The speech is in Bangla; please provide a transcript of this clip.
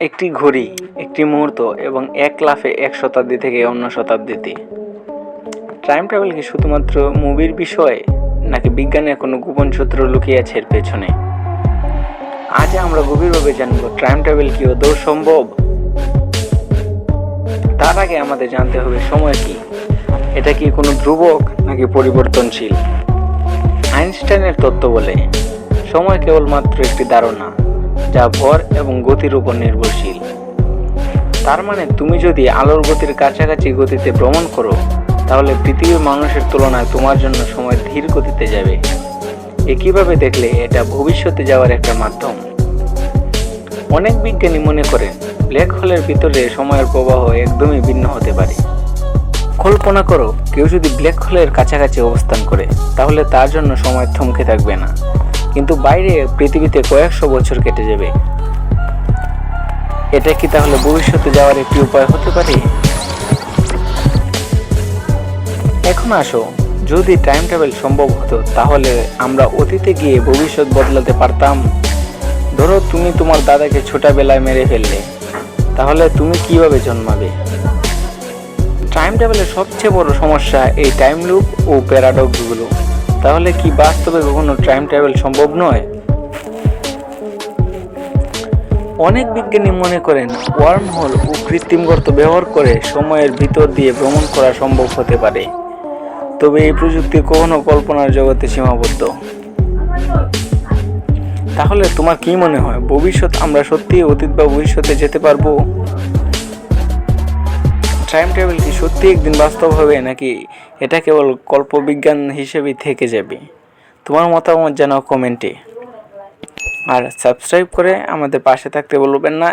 একটি ঘড়ি, একটি মুহূর্ত এবং এক লাফে এক শতাব্দী থেকে অন্য শতাব্দীতে। টাইম ট্রাভেল কি শুধুমাত্র মুভির বিষয়, নাকি বিজ্ঞানের কোনো গোপন সূত্র লুকিয়ে আছে এর পেছনে? আজ আমরা গভীরভাবে জানব টাইম ট্রাভেল কি আদৌ সম্ভব? তার আগে আমাদের জানতে হবে সময় কি। এটা কি কোনো ধ্রুবক, নাকি পরিবর্তনশীল? আইনস্টাইনের তত্ত্ব বলে, সময় কেবলমাত্র একটি ধারণা। যা ভর এবং গতির উপর নির্ভরশীল। তার মানে তুমি যদি আলোর গতির কাছাকাছি গতিতে ভ্রমণ করো, তাহলে পৃথিবীর মানুষের তুলনায় তোমার জন্য সময় ধীর গতিতে যাবে। একইভাবে দেখলে এটা ভবিষ্যতে যাওয়ার একটা মাধ্যম। অনেক বিজ্ঞানী মনে করেন ব্ল্যাক হোলের ভিতরে সময়ের প্রবাহ একদমই ভিন্ন হতে পারে। কল্পনা করো, কেউ যদি ব্ল্যাক হোলের কাছাকাছি অবস্থান করে, তাহলে তার জন্য সময় থমকে থাকবে না। কিন্তু বাইরে পৃথিবীতে কয়েকশো বছর কেটে যাবে। এটা কি তাহলে ভবিষ্যতে যাওয়ার একটি উপায় হতে পারে? এখন আসো। যদি টাইম ট্রাভেল সম্ভব হতো, তাহলে আমরা অতীতে গিয়ে ভবিষ্যৎ বদলাতে পারতাম। ধরো তুমি তোমার দাদাকে ছোটবেলায় মেরে ফেললে। তাহলে তুমি কীভাবে জন্মাবে? টাইম ট্রাভেলের সবচেয়ে বড় সমস্যা এই টাইম লুপ ও প্যারাডক্সগুলো তাহলে কি বাস্তবে কখনো টাইম ট্রাভেল সম্ভব নয়? অনেক বিজ্ঞানী মনে করেন ওয়ার্ম হোল ও কৃত্রিম গর্ত ব্যবহার করে সময়ের ভিতর দিয়ে ভ্রমণ করা সম্ভব হতে পারে। তবে এই প্রযুক্তি কখনো কল্পনার জগতে সীমাবদ্ধ। তাহলে তোমার কি মনে হয়, ভবিষ্যৎ আমরা সত্যিই অতীত বা ভবিষ্যতে যেতে পারব? টাইম টেবিল কি সত্যি একদিন বাস্তব হবে নাকি এটা কেবল কল্পবিজ্ঞান হিসেবেই থেকে যাবে? তোমার মতামত জানাও কমেন্টে। আর সাবস্ক্রাইব করে আমাদের পাশে থাকতে বলবেন না।